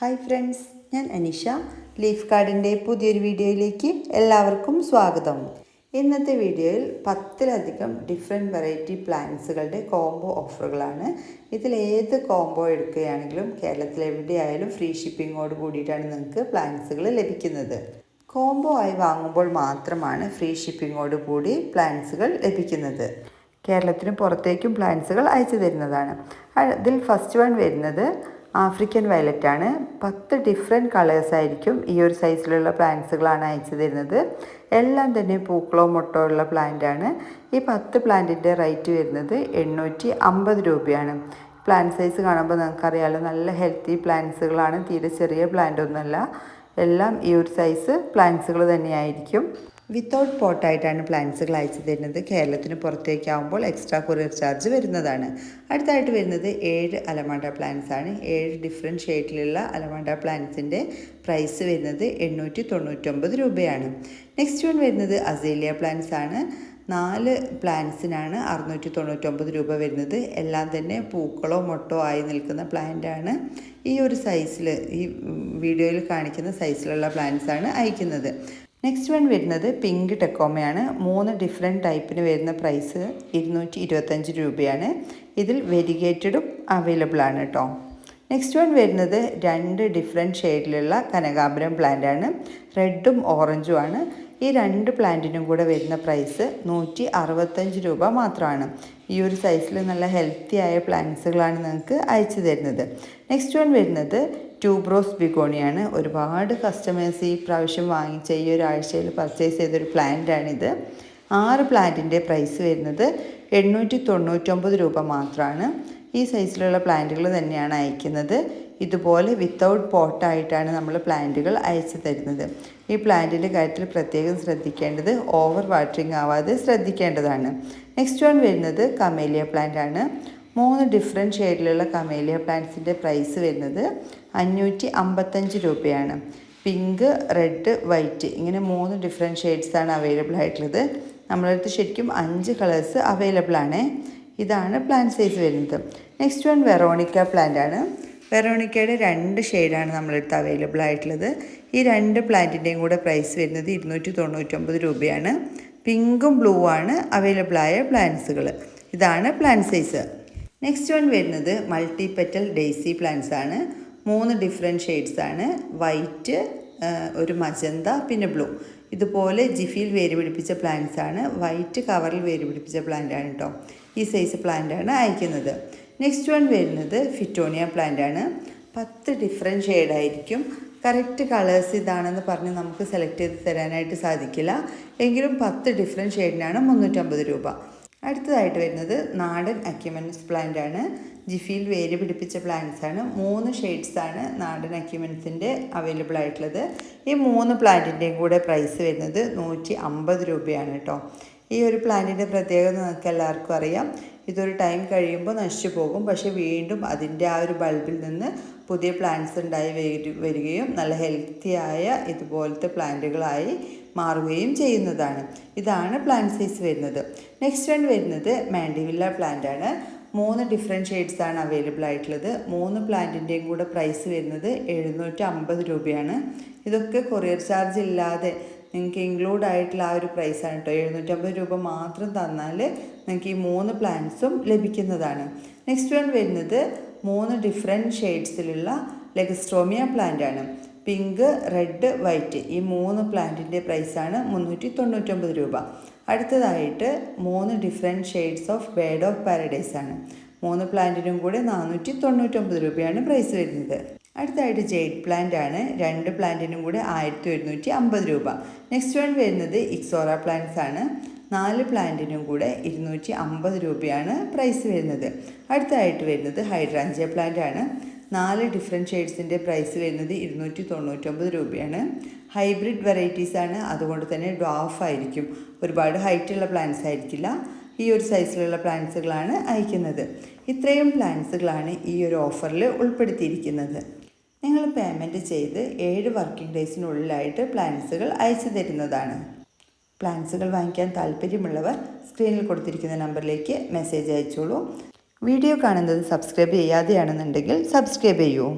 Hi friends ഞാൻ Anisha. Leaf കാർഡിന്റെ പുതിയൊരു വീഡിയോയിലേക്ക് എല്ലാവർക്കും സ്വാഗതം. ഇന്നത്തെ വീഡിയോയിൽ പത്തിലധികം ഡിഫറെന്റ് വെറൈറ്റി പ്ലാന്റ്സുകളുടെ കോംബോ ഓഫറുകളാണ് ഇതിൽ ഏത് കോംബോ എടുക്കുകയാണെങ്കിലും കേരളത്തിൽ എവിടെയായാലും ഫ്രീ ഷിപ്പിങ്ങോട് കൂടിയിട്ടാണ് നിങ്ങൾക്ക് പ്ലാന്റ്സുകൾ ലഭിക്കുന്നത്. കോംബോ ആയി വാങ്ങുമ്പോൾ മാത്രമാണ് ഫ്രീ ഷിപ്പിങ്ങോട് കൂടി പ്ലാന്റ്സുകൾ ലഭിക്കുന്നത്. കേരളത്തിന് പുറത്തേക്കും പ്ലാന്റ്സുകൾ അയച്ചു തരുന്നതാണ്. അതിൽ ഫസ്റ്റ് വൺ വരുന്നത് ആഫ്രിക്കൻ വയലറ്റ് ആണ് പത്ത് ഡിഫറെന്റ് കളേഴ്സ് ആയിരിക്കും ഈ ഒരു സൈസിലുള്ള പ്ലാന്റ്സുകളാണ് അയച്ചു തരുന്നത്. എല്ലാം തന്നെ പൂക്കളോ മുട്ടോ ഉള്ള പ്ലാന്റ് ആണ്. ഈ പത്ത് പ്ലാന്റിന്റെ റേറ്റ് വരുന്നത് എണ്ണൂറ്റി അമ്പത് രൂപയാണ്. പ്ലാന്റ് സൈസ് കാണുമ്പോൾ നമുക്കറിയാലോ നല്ല ഹെൽത്തി പ്ലാന്റ്സുകളാണ് തീരെ ചെറിയ പ്ലാന്റ് ഒന്നുമല്ല. എല്ലാം ഈ ഒരു സൈസ് പ്ലാന്റ്സുകൾ തന്നെയായിരിക്കും. വിത്തൗട്ട് പോട്ടായിട്ടാണ് പ്ലാന്റ്സുകൾ അയച്ചു തരുന്നത്. കേരളത്തിന് പുറത്തേക്കാവുമ്പോൾ എക്സ്ട്രാ കൊറിയർ ചാർജ് വരുന്നതാണ്. അടുത്തായിട്ട് വരുന്നത് ഏഴ് അലമാണ്ട പ്ലാന്റ്സ് ആണ്. ഏഴ് ഡിഫറെന്റ് ഷെയ്ഡിലുള്ള അലമാണ്ട പ്ലാന്റ്സിന്റെ പ്രൈസ് വരുന്നത് എണ്ണൂറ്റി തൊണ്ണൂറ്റൊമ്പത് രൂപയാണ്. നെക്സ്റ്റ് വൺ വരുന്നത് അസേലിയ പ്ലാന്റ്സ് ആണ്. നാല് പ്ലാന്റ്സിനാണ് അറുന്നൂറ്റി തൊണ്ണൂറ്റൊമ്പത് രൂപ വരുന്നത്. എല്ലാം തന്നെ പൂക്കളോ മൊട്ടോ ആയി നിൽക്കുന്ന പ്ലാന്റാണ് ഈ ഒരു സൈസിൽ ഈ വീഡിയോയിൽ കാണിക്കുന്ന സൈസിലുള്ള പ്ലാന്റ്സാണ് അയക്കുന്നത്. നെക്സ്റ്റ് വൺ വരുന്നത് പിങ്ക് ടെക്കോമയാണ് മൂന്ന് ഡിഫറെന്റ് ടൈപ്പിന് വരുന്ന പ്രൈസ് ഇരുന്നൂറ്റി ഇരുപത്തഞ്ച് രൂപയാണ്. ഇതിൽ വെരിഗേറ്റഡും അവൈലബിൾ ആണ് കേട്ടോ നെക്സ്റ്റ് വൺ വരുന്നത് രണ്ട് ഡിഫറെന്റ് ഷെയ്ഡിലുള്ള കനകാംബരം പ്ലാന്റ് ആണ്. റെഡും ഓറഞ്ചും ആണ്. ഈ രണ്ട് പ്ലാന്റിനും കൂടെ വരുന്ന പ്രൈസ് നൂറ്റി അറുപത്തഞ്ച് രൂപ മാത്രമാണ്. ഈ ഒരു സൈസിൽ നല്ല ഹെൽത്തി ആയ പ്ലാന്റ്സുകളാണ് നിങ്ങൾക്ക് അയച്ചു തരുന്നത്. നെക്സ്റ്റ് വൺ വരുന്നത് ട്യൂബ്രോസ് ബിഗോണിയാണ് ഒരുപാട് കസ്റ്റമേഴ്സ് ഈ പ്രാവശ്യം വാങ്ങിച്ച ഈ ഒരാഴ്ചയിൽ പർച്ചേസ് ചെയ്തൊരു പ്ലാന്റാണിത് ആറ് പ്ലാന്റിന്റെ പ്രൈസ് വരുന്നത് എണ്ണൂറ്റി തൊണ്ണൂറ്റൊമ്പത് രൂപ മാത്രമാണ്. ഈ സൈസിലുള്ള പ്ലാന്റുകൾ തന്നെയാണ് അയക്കുന്നത്. ഇതുപോലെ വിത്തൗട്ട് പോട്ടായിട്ടാണ് നമ്മൾ പ്ലാന്റുകൾ അയച്ചു തരുന്നത്. ഈ പ്ലാന്റിന്റെ കാര്യത്തിൽ പ്രത്യേകം ശ്രദ്ധിക്കേണ്ടത് ഓവർ വാട്ടറിങ് ആവാതെ ശ്രദ്ധിക്കേണ്ടതാണ്. നെക്സ്റ്റ് വൺ വരുന്നത് കമേലിയ പ്ലാന്റ് ആണ്. മൂന്ന് ഡിഫറെന്റ് ഷെയ്ഡിലുള്ള കമേലിയ പ്ലാന്റ്സിന്റെ പ്രൈസ് വരുന്നത് അഞ്ഞൂറ്റി അമ്പത്തഞ്ച് രൂപയാണ്. പിങ്ക് റെഡ് വൈറ്റ് ഇങ്ങനെ മൂന്ന് ഡിഫറെന്റ് ഷെയ്ഡ്സാണ് അവൈലബിൾ ആയിട്ടുള്ളത്. നമ്മളടുത്ത് ശരിക്കും അഞ്ച് കളേഴ്സ് അവൈലബിൾ ആണ്. ഇതാണ് പ്ലാന്റ് സൈസ് വരുന്നത്. നെക്സ്റ്റ് വൺ വെറോണിക്ക പ്ലാന്റ് ആണ്. വെറോണിക്കയുടെ രണ്ട് ഷെയ്ഡാണ് നമ്മളടുത്ത് അവൈലബിൾ ആയിട്ടുള്ളത്. ഈ രണ്ട് പ്ലാന്റിന്റെയും കൂടെ പ്രൈസ് വരുന്നത് ഇരുന്നൂറ്റി തൊണ്ണൂറ്റൊമ്പത് രൂപയാണ്. പിങ്കും ബ്ലൂ ആണ് അവൈലബിൾ ആയ പ്ലാന്റ്സുകൾ. ഇതാണ് പ്ലാന്റ് സൈസ്. നെക്സ്റ്റ് വൺ വരുന്നത് മൾട്ടി പെറ്റൽ ഡെയ്സി പ്ലാന്റ്സ് ആണ് മൂന്ന് ഡിഫറെന്റ് ഷെയ്ഡ്സ് ആണ് വൈറ്റ് ഒരു മജന്ത പിന്നെ ബ്ലൂ. ഇതുപോലെ ജിഫിയിൽ വേര് പിടിപ്പിച്ച പ്ലാന്റ്സ് ആണ് വൈറ്റ് കവറിൽ വേര് പിടിപ്പിച്ച പ്ലാന്റ് ആണ് കേട്ടോ ഈ സൈസ് പ്ലാന്റ് ആണ് അയക്കുന്നത്. നെക്സ്റ്റ് വൺ വരുന്നത് ഫിറ്റോണിയ പ്ലാന്റ് ആണ്. പത്ത് ഡിഫറെന്റ് ഷെയ്ഡായിരിക്കും കറക്റ്റ് കളേഴ്സ് ഇതാണെന്ന് പറഞ്ഞ് നമുക്ക് സെലക്ട് ചെയ്ത് തരാനായിട്ട് സാധിക്കില്ല. എങ്കിലും പത്ത് ഡിഫറെന്റ് ഷെയ്ഡിനാണ് മുന്നൂറ്റമ്പത് രൂപ. അടുത്തതായിട്ട് വരുന്നത് നാടൻ അക്യുമെൻസ് പ്ലാന്റ് ആണ്. ജിഫിയിൽ വേര് പിടിപ്പിച്ച പ്ലാന്റ്സ് ആണ്. മൂന്ന് ഷെയ്ഡ്സ് ആണ് നാടൻ അക്യുമെൻസിന്റെ അവൈലബിൾ ആയിട്ടുള്ളത്. ഈ മൂന്ന് പ്ലാന്റിന്റെയും കൂടെ പ്രൈസ് വരുന്നത് നൂറ്റി അമ്പത് രൂപയാണ് കേട്ടോ. ഈ ഒരു പ്ലാന്റിന്റെ പ്രത്യേകത നിങ്ങൾക്ക് എല്ലാവർക്കും അറിയാം. ഇതൊരു ടൈം കഴിയുമ്പോൾ നശിച്ചു പോകും. പക്ഷേ വീണ്ടും അതിന്റെ ആ ഒരു ബൾബിൽ നിന്ന് പുതിയ പ്ലാന്റ്സ് ഉണ്ടായി വരികയും നല്ല ഹെൽത്തിയായ ഇതുപോലത്തെ പ്ലാന്റുകളായി മാറുകയും ചെയ്യുന്നതാണ്. ഇതാണ് പ്ലാന്റ് സൈസ് വരുന്നത്. നെക്സ്റ്റ് വൺ വരുന്നത് മാൻഡിവില്ല പ്ലാന്റ് ആണ് മൂന്ന് ഡിഫറെന്റ് ഷെയ്ഡ്സാണ് അവൈലബിൾ ആയിട്ടുള്ളത്. മൂന്ന് പ്ലാന്റിന്റെയും കൂടെ പ്രൈസ് വരുന്നത് എഴുന്നൂറ്റി അമ്പത് രൂപയാണ്. ഇതൊക്കെ കൊറിയർ ചാർജ് ഇല്ലാതെ നിങ്ങൾക്ക് ഇൻക്ലൂഡ് ആയിട്ടുള്ള ആ ഒരു പ്രൈസാണ് കേട്ടോ എഴുന്നൂറ്റമ്പത് രൂപ മാത്രം തന്നാൽ നിങ്ങൾക്ക് ഈ മൂന്ന് പ്ലാന്റ്സും ലഭിക്കുന്നതാണ്. നെക്സ്റ്റ് വൺ വരുന്നത് മൂന്ന് ഡിഫറെന്റ് ഷെയ്ഡ്സിലുള്ള ലെഗസ്ട്രോമിയ പ്ലാന്റ് ആണ്. പിങ്ക് റെഡ് വൈറ്റ് ഈ മൂന്ന് പ്ലാന്റിന്റെ പ്രൈസാണ് മുന്നൂറ്റി തൊണ്ണൂറ്റൊമ്പത് രൂപ. അടുത്തതായിട്ട് മൂന്ന് different shades of bird of paradise ആണ്. മൂന്ന് പ്ലാന്റിനും കൂടെ നാനൂറ്റി തൊണ്ണൂറ്റൊമ്പത് രൂപയാണ് പ്രൈസ് വരുന്നത്. അടുത്തായിട്ട് ജെയ്ഡ് പ്ലാന്റ് ആണ്. രണ്ട് പ്ലാന്റിനും കൂടെ ആയിരത്തി ഒരുന്നൂറ്റി അമ്പത് രൂപ. നെക്സ്റ്റ് വൺ വരുന്നത് ഇക്സോറ പ്ലാന്റ്സ് ആണ്. നാല് പ്ലാന്റിനും കൂടെ ഇരുന്നൂറ്റി അമ്പത് രൂപയാണ് പ്രൈസ് വരുന്നത്. അടുത്തായിട്ട് വരുന്നത് ഹൈഡ്രാഞ്ചിയ പ്ലാന്റ് ആണ്. നാല് ഡിഫറെന്റ് ഷെയ്ഡ്സിന്റെ പ്രൈസ് വരുന്നത് ഇരുന്നൂറ്റി തൊണ്ണൂറ്റൊമ്പത് രൂപയാണ്. ഹൈബ്രിഡ് വെറൈറ്റീസ് ആണ്. അതുകൊണ്ട് തന്നെ ഡ്വാഫ് ആയിരിക്കും. ഒരുപാട് ഹൈറ്റുള്ള പ്ലാന്റ്സ് ആയിരിക്കില്ല. ഈ ഒരു സൈസിലുള്ള പ്ലാന്റ്സുകളാണ് അയക്കുന്നത്. ഇത്രയും പ്ലാന്റ്സുകളാണ് ഈ ഒരു ഓഫറിൽ ഉൾപ്പെടുത്തിയിരിക്കുന്നത്. നിങ്ങൾ പേയ്മെന്റ് ചെയ്ത് ഏഴ് വർക്കിംഗ് ഡേയ്സിനുള്ളിലായിട്ട് പ്ലാൻസുകൾ അയച്ചു തരുന്നതാണ്. പ്ലാൻസുകൾ വാങ്ങിക്കാൻ താല്പര്യമുള്ളവർ സ്ക്രീനിൽ കൊടുത്തിരിക്കുന്ന നമ്പറിലേക്ക് മെസ്സേജ് അയച്ചോളൂ. വീഡിയോ കാണുന്നത് സബ്സ്ക്രൈബ് ചെയ്യാതെയാണെന്നുണ്ടെങ്കിൽ സബ്സ്ക്രൈബ് ചെയ്യൂ.